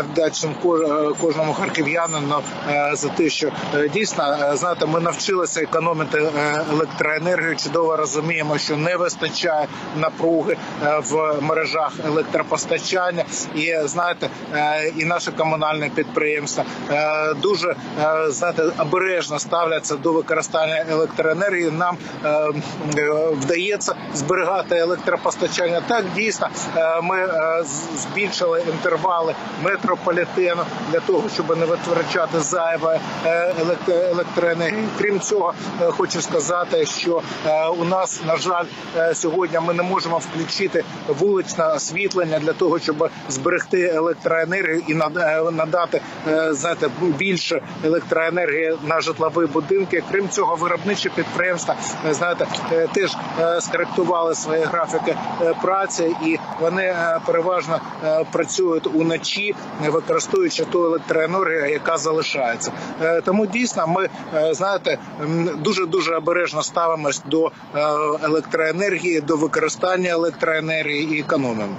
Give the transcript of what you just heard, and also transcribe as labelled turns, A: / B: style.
A: Вдячним ко- кожному харків'янину е, за те, що е, дійсно е, знаєте, ми навчилися економити е, електроенергію. Чудово розуміємо, що не вистачає напруги е, в мережах електропостачання. І знаєте, е, і наші комунальні підприємства е, дуже е, знаєте, обережно ставляться до використання електроенергії. Нам е, е, вдається зберігати електропостачання. Так дійсно е, ми е, збільшили інтервали метрополітену для того, щоб не витрачати зайве е, електроенергії. Крім цього, е, хочу сказати, що е, у нас на жаль сьогодні ми не можемо включити вуличне освітлення для того, щоб зберегти електроенергію і над- надати знаєте, більше електроенергії на житлові будинки. Крім цього, виробничі підприємства знаєте теж скоректували свої графіки праці, і вони переважно працюють уночі, використовуючи ту електроенергію, яка залишається. Е, Тому дійсно ми е, знаєте дуже дуже обережно ставимось до е, електроенергії, до використання електроенергії і економимо.